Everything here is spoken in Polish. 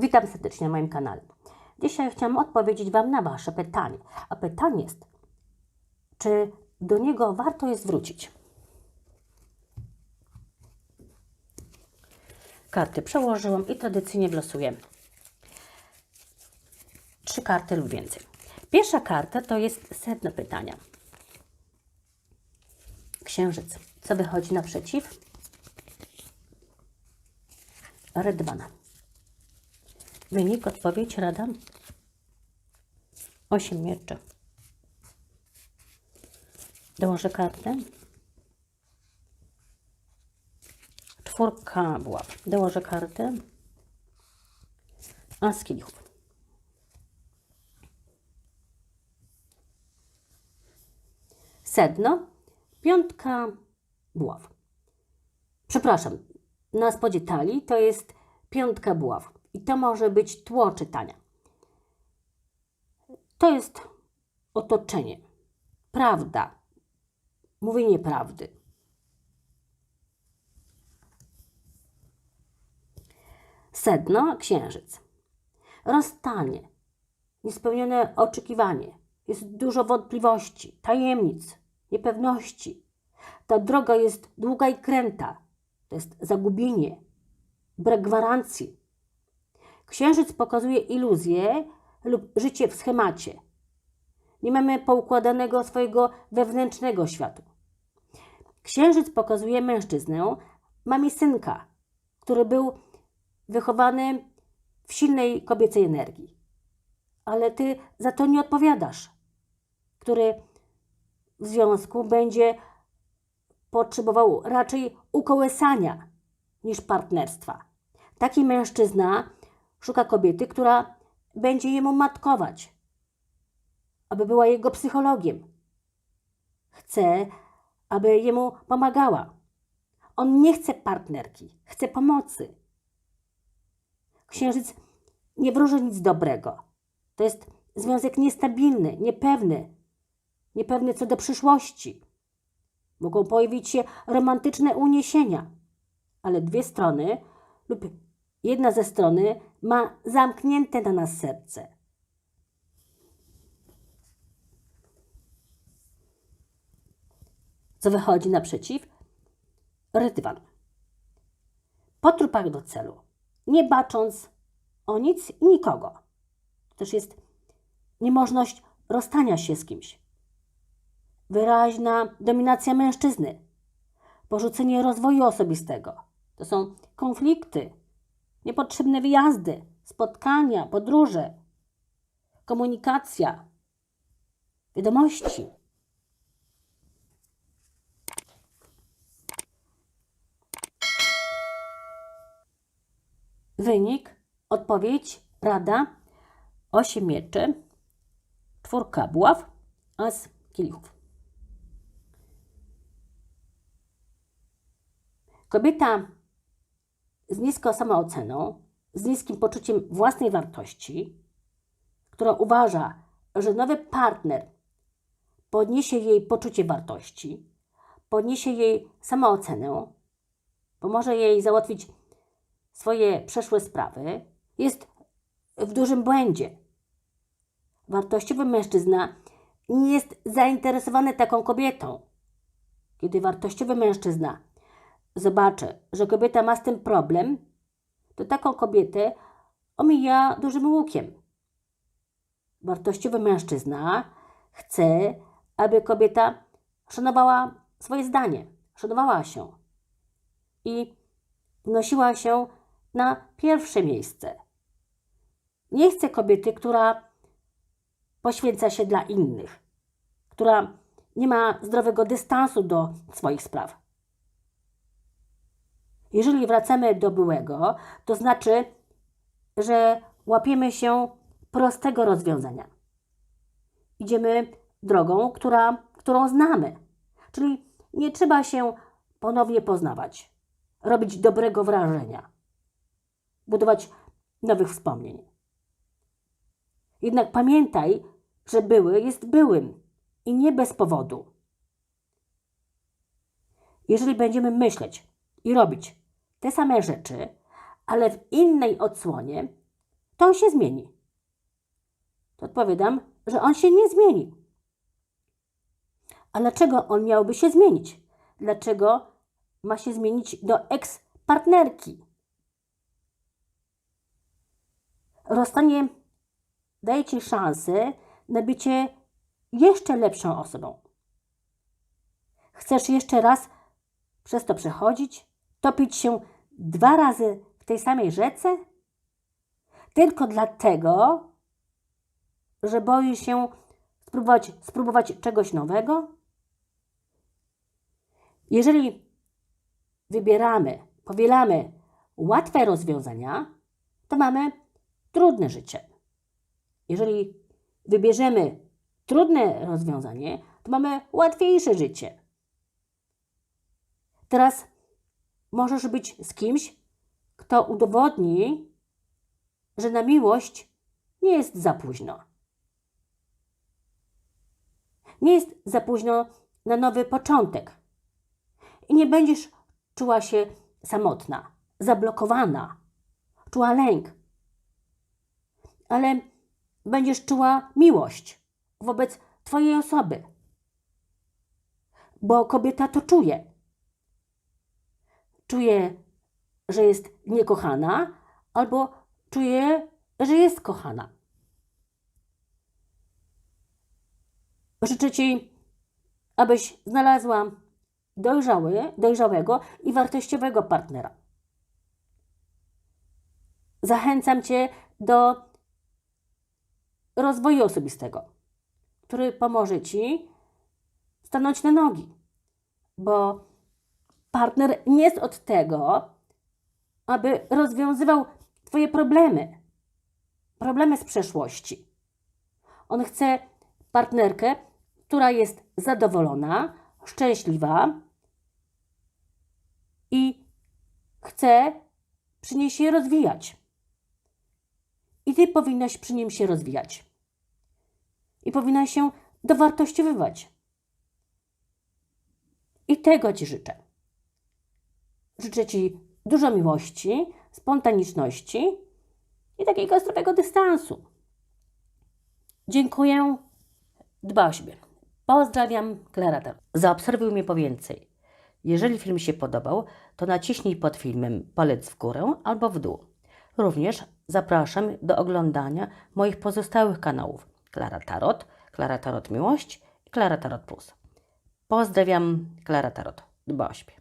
Witam serdecznie na moim kanale. Dzisiaj chciałam odpowiedzieć Wam na Wasze pytanie. A pytanie jest, czy do niego warto jest wrócić? Karty przełożyłam i tradycyjnie wlosuję trzy karty lub więcej. Pierwsza karta to jest sedno pytania. Księżyc. Co wychodzi naprzeciw? Rydwana. Wynik, odpowiedź, rada. Osiem mieczy. Dołożę kartę. Czwórka buław. Dołożę kartę. As kielichów. Sedno. Piątka buław. Przepraszam, na spodzie talii to jest piątka buław. I to może być tło czytania. To jest otoczenie. Prawda. Mówienie prawdy. Sedno, księżyc. Rozstanie. Niespełnione oczekiwanie. Jest dużo wątpliwości, tajemnic, niepewności. Ta droga jest długa i kręta. To jest zagubienie, brak gwarancji. Księżyc pokazuje iluzję lub życie w schemacie. Nie mamy poukładanego swojego wewnętrznego świata. Księżyc pokazuje mężczyznę, mamie synka, który był wychowany w silnej kobiecej energii. Ale ty za to nie odpowiadasz, który w związku będzie potrzebował raczej ukołysania niż partnerstwa. Taki mężczyzna szuka kobiety, która będzie jemu matkować, aby była jego psychologiem. Chce, aby jemu pomagała. On nie chce partnerki, chce pomocy. Księżyc nie wróży nic dobrego. To jest związek niestabilny, niepewny, niepewny co do przyszłości. Mogą pojawić się romantyczne uniesienia, ale dwie strony lub jedna ze strony ma zamknięte na nas serce. Co wychodzi naprzeciw? Rydwan. Po trupach do celu, nie bacząc o nic i nikogo. Też jest niemożność rozstania się z kimś. Wyraźna dominacja mężczyzny, porzucenie rozwoju osobistego. To są konflikty, niepotrzebne wyjazdy, spotkania, podróże, komunikacja, wiadomości. Wynik, odpowiedź, rada, osiem mieczy, czwórka buław, as kielichów. Kobieta z niską samooceną, z niskim poczuciem własnej wartości, która uważa, że nowy partner podniesie jej poczucie wartości, podniesie jej samoocenę, pomoże jej załatwić swoje przeszłe sprawy, jest w dużym błędzie. Wartościowy mężczyzna nie jest zainteresowany taką kobietą. Kiedy wartościowy mężczyzna zobaczy, że kobieta ma z tym problem, to taką kobietę omija dużym łukiem. Wartościowy mężczyzna chce, aby kobieta szanowała swoje zdanie, szanowała się i wnosiła się na pierwsze miejsce. Nie chce kobiety, która poświęca się dla innych, która nie ma zdrowego dystansu do swoich spraw. Jeżeli wracamy do byłego, to znaczy, że łapiemy się prostego rozwiązania. Idziemy drogą, która, którą znamy. Czyli nie trzeba się ponownie poznawać, robić dobrego wrażenia, budować nowych wspomnień. Jednak pamiętaj, że były jest byłym i nie bez powodu. Jeżeli będziemy myśleć i robić te same rzeczy, ale w innej odsłonie, to on się zmieni. To odpowiadam, że on się nie zmieni. A dlaczego on miałby się zmienić? Dlaczego ma się zmienić do eks-partnerki? Rozstanie daje ci szansę na bycie jeszcze lepszą osobą. Chcesz jeszcze raz przez to przechodzić? Topić się dwa razy w tej samej rzece? Tylko dlatego, że boisz się spróbować, spróbować czegoś nowego? Jeżeli wybieramy, powielamy łatwe rozwiązania, to mamy trudne życie. Jeżeli wybierzemy trudne rozwiązanie, to mamy łatwiejsze życie. Teraz możesz być z kimś, kto udowodni, że na miłość nie jest za późno. Nie jest za późno na nowy początek. I nie będziesz czuła się samotna, zablokowana, czuła lęk, ale będziesz czuła miłość wobec Twojej osoby. Bo kobieta to czuje. Czuje, że jest niekochana, albo czuje, że jest kochana. Życzę Ci, abyś znalazła dojrzały, dojrzałego i wartościowego partnera. Zachęcam Cię do rozwoju osobistego, który pomoże Ci stanąć na nogi, bo partner nie jest od tego, aby rozwiązywał Twoje problemy, problemy z przeszłości. On chce partnerkę, która jest zadowolona, szczęśliwa i chce przy niej się rozwijać. I ty powinnaś przy nim się rozwijać. I powinnaś się dowartościowywać. I tego Ci życzę. Życzę Ci dużo miłości, spontaniczności i takiego zdrowego dystansu. Dziękuję. Dba o siebie. Pozdrawiam, Klara. Zaobserwuj mnie po więcej. Jeżeli film się podobał, to naciśnij pod filmem palec w górę albo w dół. Również zapraszam do oglądania moich pozostałych kanałów Klara Tarot, Klara Tarot Miłość i Klara Tarot Plus. Pozdrawiam, Klara Tarot. Dba o siebie.